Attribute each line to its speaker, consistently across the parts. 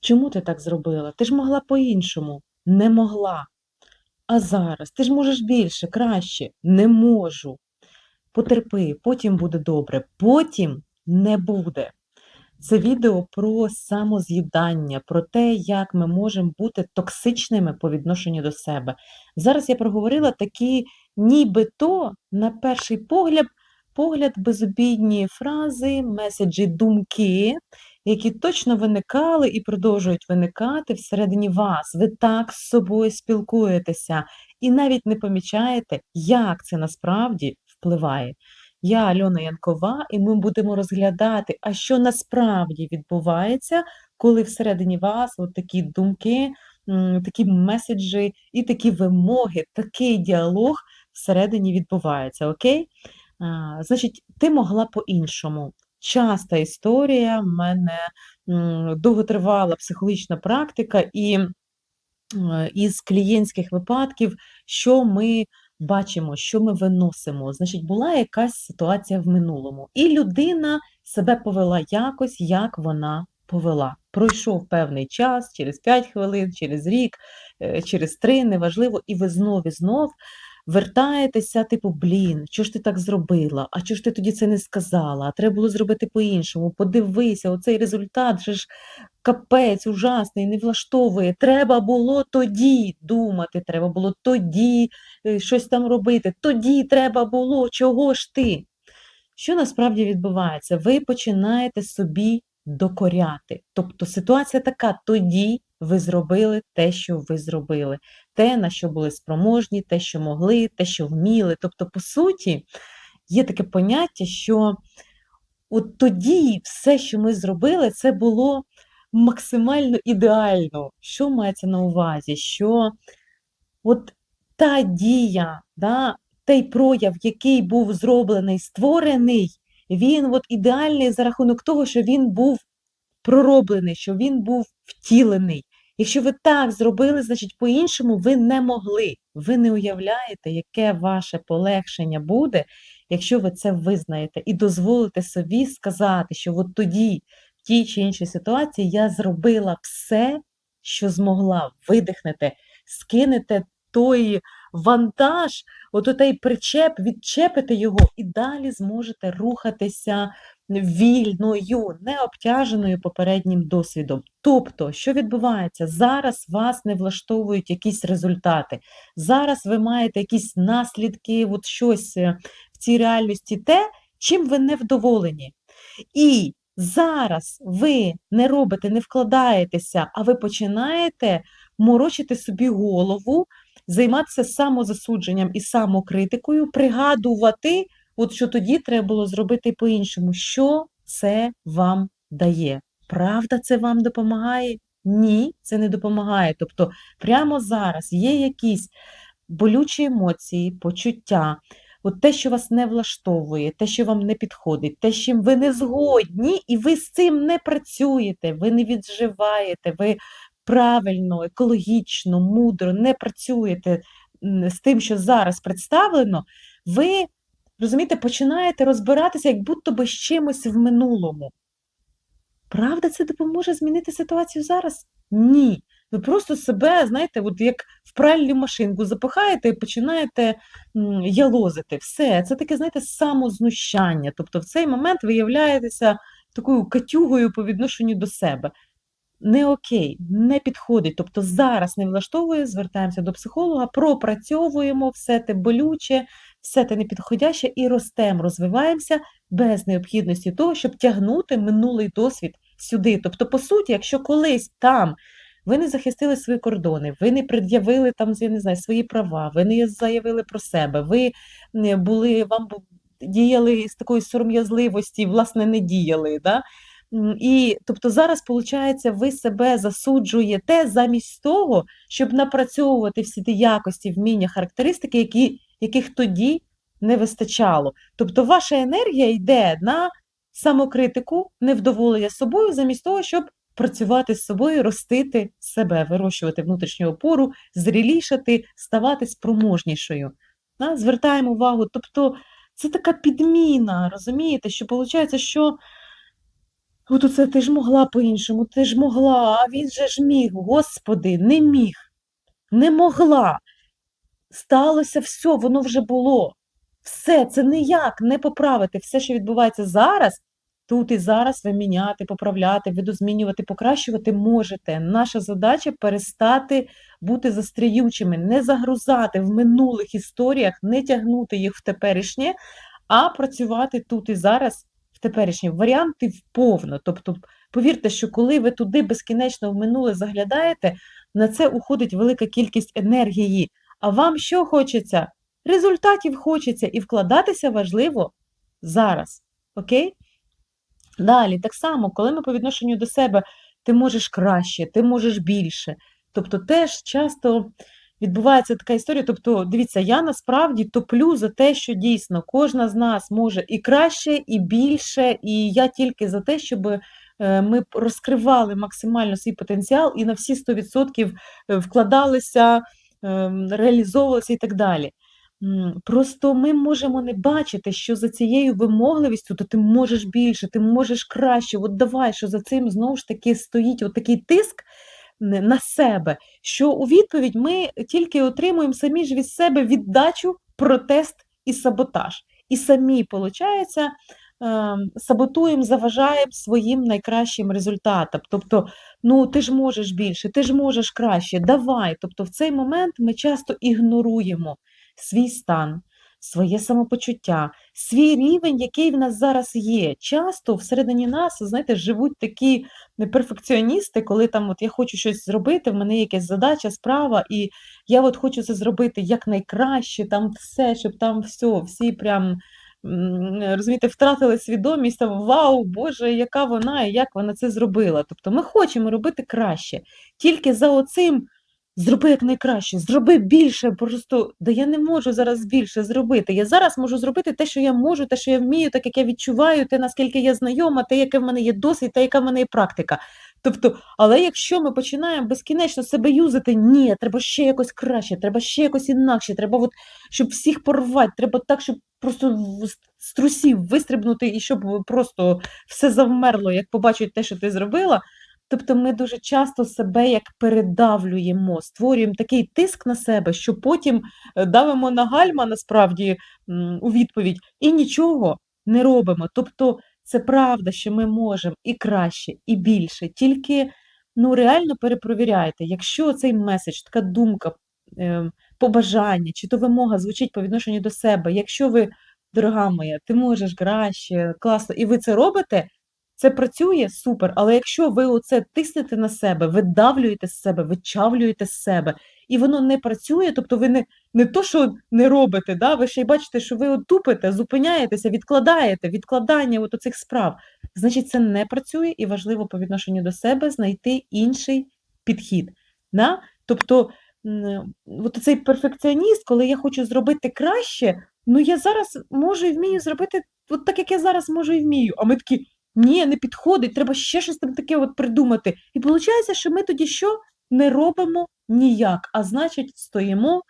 Speaker 1: Чому ти так зробила? Ти ж могла по-іншому. Не могла. А зараз? Ти ж можеш більше, краще. Не можу. Потерпи, потім буде добре. Потім не буде. Це відео про самоз'їдання, про те, як ми можемо бути токсичними по відношенню до себе. Зараз я проговорила такі, нібито, на перший погляд, погляд безобідні фрази, меседжі, думки, які точно виникали і продовжують виникати всередині вас. Ви так з собою спілкуєтеся і навіть не помічаєте, як це насправді впливає. Я Альона Янкова, і ми будемо розглядати, а що насправді відбувається, коли всередині вас от такі думки, такі меседжі і такі вимоги, такий діалог всередині відбувається. Окей? Значить, ти могла по-іншому. Часта історія, в мене довготривала психологічна практика, і із клієнтських випадків, що ми бачимо, що ми виносимо. Значить, була якась ситуація в минулому, і людина себе повела якось, як вона повела. Пройшов певний час, через 5 хвилин, через рік, е, через 3, неважливо, і ви знов і знов вертаєтеся, типу, блін, що ж ти так зробила? А чого ж ти тоді це не сказала? А треба було зробити по-іншому. Подивися, оцей результат же ж капець ужасний, не влаштовує. Треба було тоді думати, треба було тоді е, щось там робити. Тоді треба було, чого ж ти? Що насправді відбувається? Ви починаєте собі докоряти. Тобто ситуація така, тоді ви зробили те, що ви зробили, те, на що були спроможні, те, що могли, те, що вміли. Тобто, по суті, є таке поняття, що от тоді все, що ми зробили, це було максимально ідеально. Що мається на увазі? Що от та дія, да, той прояв, який був зроблений, створений, він от ідеальний за рахунок того, що він був пророблений, що він був втілений. Якщо ви так зробили, значить по-іншому ви не могли. Ви не уявляєте, яке ваше полегшення буде, якщо ви це визнаєте, і дозволите собі сказати, що от тоді, в тій чи іншій ситуації, я зробила все, що змогла, видихнете, скинете той вантаж, от той причеп, відчепите його і далі зможете рухатися вільною, не обтяженою попереднім досвідом. Тобто, що відбувається? Зараз вас не влаштовують якісь результати. Зараз ви маєте якісь наслідки, от щось е, в цій реальності, те, чим ви не вдоволені. І зараз ви не робите, не вкладаєтеся, а ви починаєте морочити собі голову, займатися самозасудженням і самокритикою, пригадувати, от що тоді треба було зробити по-іншому. Що це вам дає? Правда, це вам допомагає? Ні, це не допомагає. Тобто, прямо зараз є якісь болючі емоції, почуття. От те, що вас не влаштовує, те, що вам не підходить, те, з чим ви не згодні, і ви з цим не працюєте, ви не відживаєте, ви правильно, екологічно, мудро не працюєте з тим, що зараз представлено, ви, розумієте, починаєте розбиратися, як будто би з чимось в минулому. Правда, це допоможе змінити ситуацію зараз? Ні. Ви просто себе, знаєте, от як в пральну машинку запихаєте і починаєте ялозити. Все, це таке, знаєте, самознущання. Тобто в цей момент ви являєтеся такою катюгою по відношенню до себе не окей, не підходить. Тобто зараз не влаштовує, звертаємося до психолога, пропрацьовуємо все те болюче, все те непідходяще і ростемо, розвиваємося без необхідності того, щоб тягнути минулий досвід сюди. Тобто, по суті, якщо колись там ви не захистили свої кордони, ви не пред'явили там, я не знаю, свої права, ви не заявили про себе, ви були вам діяли з такої сором'язливості, власне, не діяли. Да? І тобто зараз, виходить, ви себе засуджуєте замість того, щоб напрацьовувати всі ті якості, вміння, характеристики, які, яких тоді не вистачало. Тобто ваша енергія йде на самокритику, невдоволення собою, замість того, щоб працювати з собою, ростити себе, вирощувати внутрішню опору, зрілішати, ставати спроможнішою. Звертаємо увагу. Тобто це така підміна, розумієте, що виходить, що От оце ти ж могла по-іншому, ти ж могла, а він же ж міг. Господи, не міг, не могла. Сталося все, воно вже було. Все, це ніяк не поправити. Все, що відбувається зараз, тут і зараз ви міняти, поправляти, видозмінювати, покращувати можете. Наша задача перестати бути застряючими, не загрузати в минулих історіях, не тягнути їх в теперішнє, а працювати тут і зараз в теперішнє. Варіанти повно. Тобто, повірте, що коли ви туди безкінечно в минуле заглядаєте, на це уходить велика кількість енергії. А вам що хочеться? Результатів хочеться і вкладатися важливо зараз. Окей? Далі, так само, коли ми по відношенню до себе ти можеш краще, ти можеш більше. Тобто, теж часто відбувається така історія. Тобто, дивіться, я насправді топлю за те, що дійсно кожна з нас може і краще, і більше, і я тільки за те, щоб е, ми розкривали максимально свій потенціал і на всі 100% е, вкладалися. Ем, реалізовувалися і так далі. Просто ми можемо не бачити, що за цією вимогливістю то ти можеш більше, ти можеш краще. От давай, що за цим знову ж таки стоїть от такий тиск на себе, що у відповідь ми тільки отримуємо самі ж від себе віддачу, протест і саботаж. І самі, виходить, Ем, саботуємо, заважаємо своїм найкращим результатам. Тобто, ну ти ж можеш більше, ти ж можеш краще, давай. Тобто, в цей момент ми часто ігноруємо свій стан, своє самопочуття, свій рівень, який в нас зараз є. Часто всередині нас, знаєте, живуть такі перфекціоністи, коли там от я хочу щось зробити, в мене якась задача, справа, і я от хочу це зробити якнайкраще, там все, щоб там все, всі прям розумієте, втратили свідомість, там, вау, Боже, яка вона і як вона це зробила. Тобто ми хочемо робити краще. Тільки за оцим зроби як найкраще, зроби більше, просто да я не можу зараз більше зробити. Я зараз можу зробити те, що я можу, те, що я вмію, так як я відчуваю, те, наскільки я знайома, те, яке в мене є досвід, те, яка в мене є практика. Тобто, але якщо ми починаємо безкінечно себе юзати, ні, треба ще якось краще, треба ще якось інакше, треба, от, щоб всіх порвати, треба так, щоб просто з трусів вистрибнути і щоб просто все завмерло, як побачать те, що ти зробила. Тобто ми дуже часто себе як передавлюємо, створюємо такий тиск на себе, що потім е, давимо на гальма насправді у відповідь і нічого не робимо. Тобто це правда, що ми можемо і краще, і більше. Тільки ну, реально перепровіряйте, якщо цей меседж, така думка, ем, побажання чи то вимога звучить по відношенню до себе, якщо ви, дорога моя, ти можеш краще, класно, і ви це робите. Це працює супер, але якщо ви оце тиснете на себе, видавлюєте з себе, вичавлюєте з себе, і воно не працює, тобто ви не не то, що не робите, да, ви ще й бачите, що ви от тупите, зупиняєтеся, відкладаєте, відкладання от оцих справ, значить, це не працює і важливо по відношенню до себе знайти інший підхід. Да? Тобто от цей перфекціоніст, коли я хочу зробити краще, ну я зараз можу і вмію зробити от так, як я зараз можу і вмію. А ми такі. Ні, не підходить, треба ще щось там таке от придумати. І виходить, що ми тоді що не робимо ніяк, а значить, стоїмо,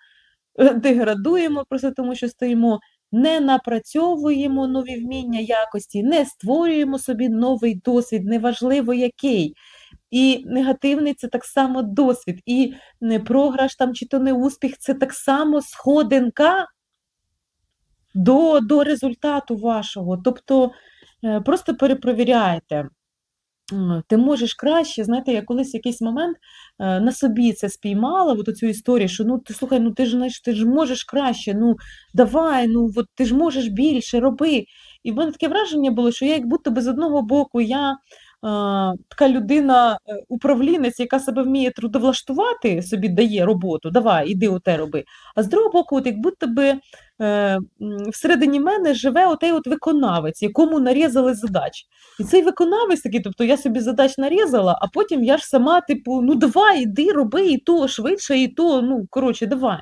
Speaker 1: е, деградуємо, просто тому що стоїмо, не напрацьовуємо нові вміння якості, не створюємо собі новий досвід, неважливо який. І негативний це так само досвід, і не програш там чи то не успіх, це так само сходинка до, до результату вашого. Тобто просто перепровіряєте. Ти можеш краще, знаєте, я колись якийсь момент е, на собі це спіймала, от цю історію, що ну ти слухай, ну ти ж ти ж можеш краще, ну давай, ну от ти ж можеш більше, роби. І в мене таке враження було, що я як будто би з одного боку я така людина, е, управлінець, яка себе вміє трудовлаштувати, собі дає роботу, давай, іди оте роби. А з другого боку, от як будто би е, всередині мене живе отей от виконавець, якому нарізали задач. І цей виконавець такий, тобто я собі задач нарізала, а потім я ж сама, типу, ну давай, іди, роби, і то швидше, і то, ну коротше, давай.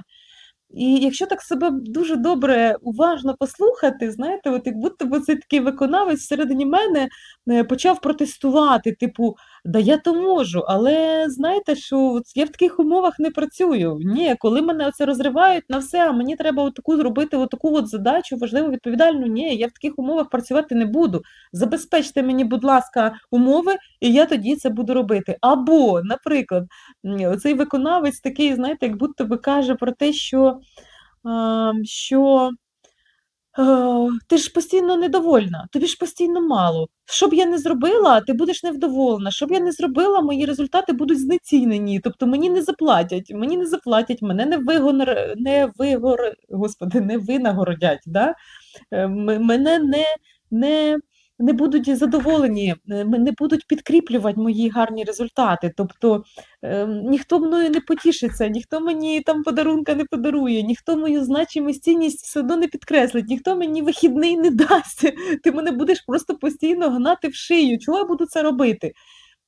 Speaker 1: І якщо так себе дуже добре, уважно послухати, знаєте, от як будто би цей такий виконавець всередині мене е, почав протестувати, типу, Да я то можу, але знаєте, що от я в таких умовах не працюю. Ні, коли мене оце розривають на все, а мені треба отаку зробити, отаку от задачу важливу, відповідальну. Ні, я в таких умовах працювати не буду. Забезпечте мені, будь ласка, умови, і я тоді це буду робити. Або, наприклад, м, оцей виконавець такий, знаєте, як будто би каже про те, що, що Ти ж постійно недовольна, тобі ж постійно мало. Що б я не зробила, ти будеш невдоволена. Що б я не зробила, мої результати будуть знецінені. Тобто мені не заплатять, мені не заплатять, мене не вигонор, не вигор, господи, не винагородять. Да? Е, Мене не, не, не будуть задоволені, е, не будуть підкріплювати мої гарні результати. Тобто е, ніхто мною не потішиться, ніхто мені там подарунка не подарує, ніхто мою значимість, цінність все одно не підкреслить, ніхто мені вихідний не дасть. Ти мене будеш просто постійно гнати в шию. Чого я буду це робити?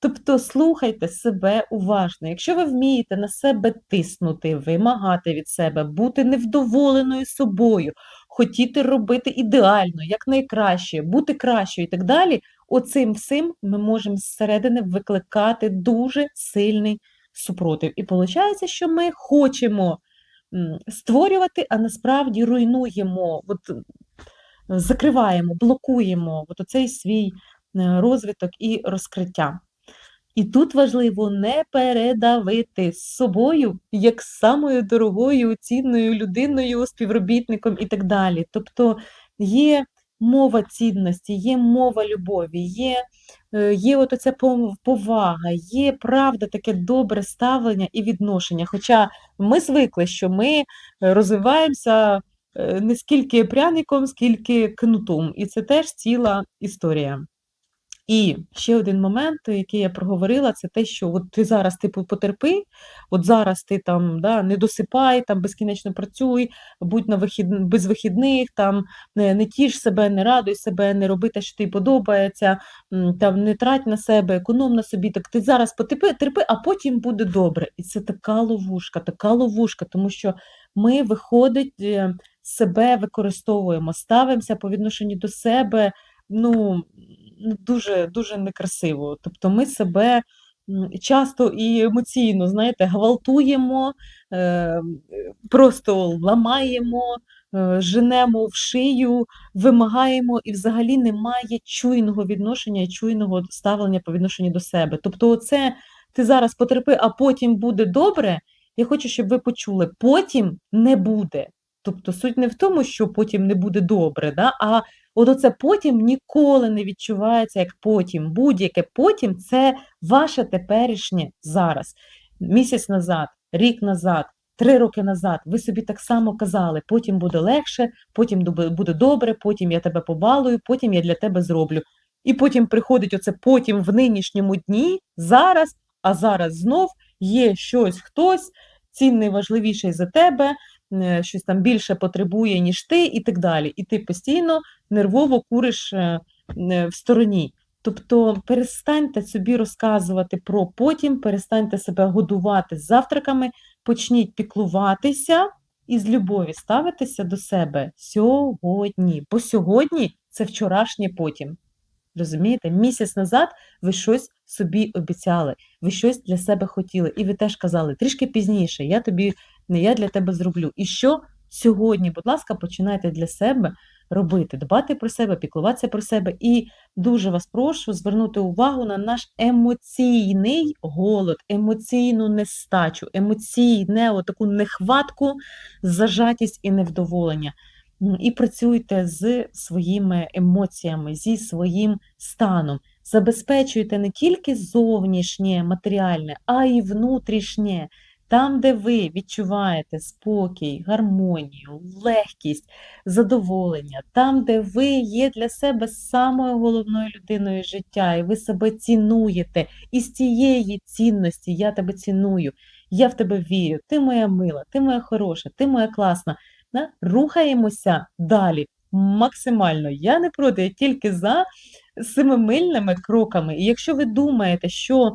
Speaker 1: Тобто слухайте себе уважно. Якщо ви вмієте на себе тиснути, вимагати від себе, бути невдоволеною собою, хотіти робити ідеально, як найкраще, бути кращою і так далі, оцим всім ми можемо зсередини викликати дуже сильний супротив. І виходить, що ми хочемо створювати, а насправді руйнуємо, от, закриваємо, блокуємо от оцей свій е, розвиток і розкриття. І тут важливо не передавити з собою як самою дорогою, цінною людиною, співробітником і так далі. Тобто є мова цінності, є мова любові, є, е, є от оця повага, є правда таке добре ставлення і відношення. Хоча ми звикли, що ми розвиваємося е, не скільки пряником, скільки кнутом. І це теж ціла історія. І ще один момент, який я проговорила, це те, що от ти зараз типу потерпи, от зараз ти там да, не досипай, там безкінечно працюй, будь на вихід... без вихідних, там не, не тіш себе, не радуй себе, не роби те, що тобі подобається, там не трать на себе, економ на собі. Так ти зараз потерпи, терпи, а потім буде добре. І це така ловушка, така ловушка, тому що ми виходить, е, себе використовуємо, ставимося по відношенню до себе. Ну, ну, дуже дуже некрасиво. Тобто ми себе часто і емоційно, знаєте, гвалтуємо, е, просто ламаємо, е, женемо в шию, вимагаємо, і взагалі немає чуйного відношення чуйного ставлення по відношенню до себе. Тобто, оце ти зараз потерпи, а потім буде добре. Я хочу, щоб ви почули, потім не буде. Тобто суть не в тому, що потім не буде добре, да? а От оце потім ніколи не відчувається як потім. Будь-яке потім це ваше теперішнє зараз. Місяць назад, рік назад, три роки назад ви собі так само казали, потім буде легше, потім буде добре, потім я тебе побалую, потім я для тебе зроблю. І потім приходить оце потім в нинішньому дні, зараз, а зараз знов є щось, хтось цінний, важливіший за тебе, щось там більше потребує, ніж ти, і так далі. І ти постійно нервово куриш е, е, в стороні. Тобто перестаньте собі розказувати про потім, перестаньте себе годувати з завтраками, почніть піклуватися і з любові ставитися до себе сьогодні. Бо сьогодні це вчорашнє потім. Розумієте, місяць назад ви щось собі обіцяли, ви щось для себе хотіли, і ви теж казали трішки пізніше, я тобі не я для тебе зроблю. І що сьогодні, будь ласка, починайте для себе робити, дбати про себе, піклуватися про себе. І дуже вас прошу звернути увагу на наш емоційний голод, емоційну нестачу, емоційне таку нехватку, зажатість і невдоволення. І працюйте з своїми емоціями, зі своїм станом. Забезпечуйте не тільки зовнішнє матеріальне, а й внутрішнє. Там, де ви відчуваєте спокій, гармонію, легкість, задоволення, там, де ви є для себе самою головною людиною життя, і ви себе цінуєте, і з цієї цінності я тебе ціную, я в тебе вірю, ти моя мила, ти моя хороша, ти моя класна. Рухаємося далі максимально. Я не проти, я тільки за семимильними кроками. І якщо ви думаєте, що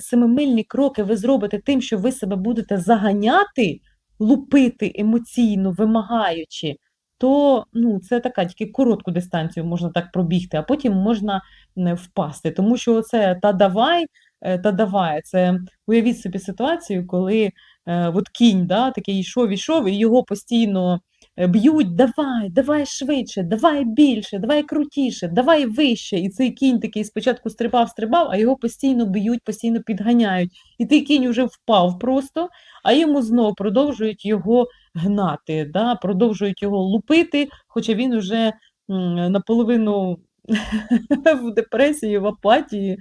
Speaker 1: семимильні кроки ви зробите тим, що ви себе будете заганяти, лупити емоційно, вимагаючи, то, ну, це така тільки коротку дистанцію можна так пробігти, а потім можна не впасти. Тому що оце "та давай", е, "та давай" це уявіть собі ситуацію, коли, е, от кінь, да, такий йшов, йшов, і його постійно, е, б'ють: "Давай, давай швидше, давай більше, давай крутіше, давай вище". І цей кінь такий спочатку стрибав, стрибав, а його постійно б'ють, постійно підганяють. І той кінь уже впав просто, а йому знову продовжують його гнати, да, продовжують його лупити, хоча він уже, наполовину в депресії, в апатії,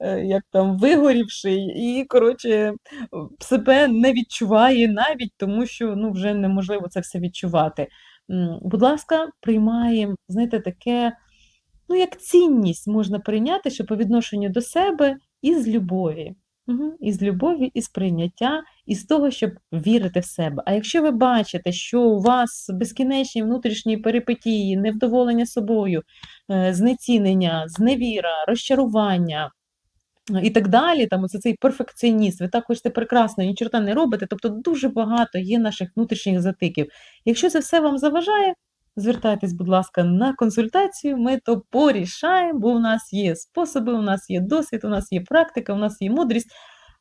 Speaker 1: е, як там, вигорівший і, коротше, себе не відчуває навіть, тому що, ну, вже неможливо це все відчувати. Будь ласка, приймаємо, знаєте, таке, ну, як цінність можна прийняти, що по відношенню до себе і з любові. Мгм. Із любові, із прийняття, із того, щоб вірити в себе. А якщо ви бачите, що у вас безкінечні внутрішні перипетії, невдоволення собою, е, знецінення, зневіра, розчарування і так далі, там оце цей перфекціоніст, ви так хочете прекрасно, ні чорта не робите, тобто дуже багато є наших внутрішніх затиків. Якщо це все вам заважає, звертайтесь, будь ласка, на консультацію, ми то порішаємо, бо у нас є способи, у нас є досвід, у нас є практика, у нас є мудрість.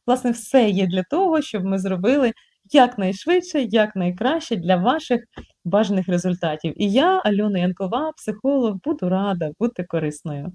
Speaker 1: Власне, все є для того, щоб ми зробили якнайшвидше, якнайкраще для ваших бажаних результатів. І я, Альона Янкова, психолог, буду рада бути корисною.